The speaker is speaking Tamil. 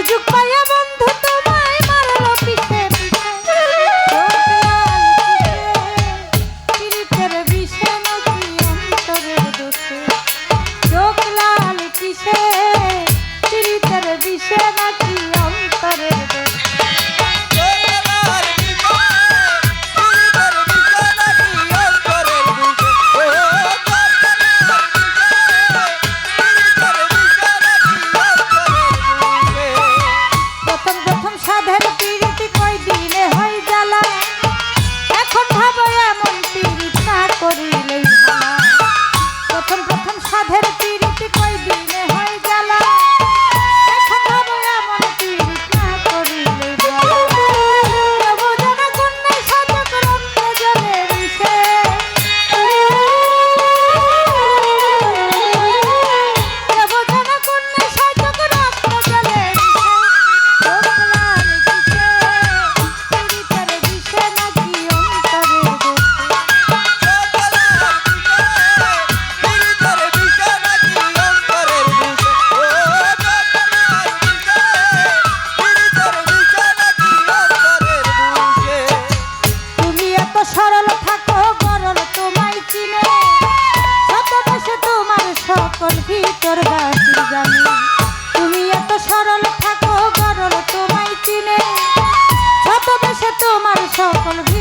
সুযোগ পায় gonna be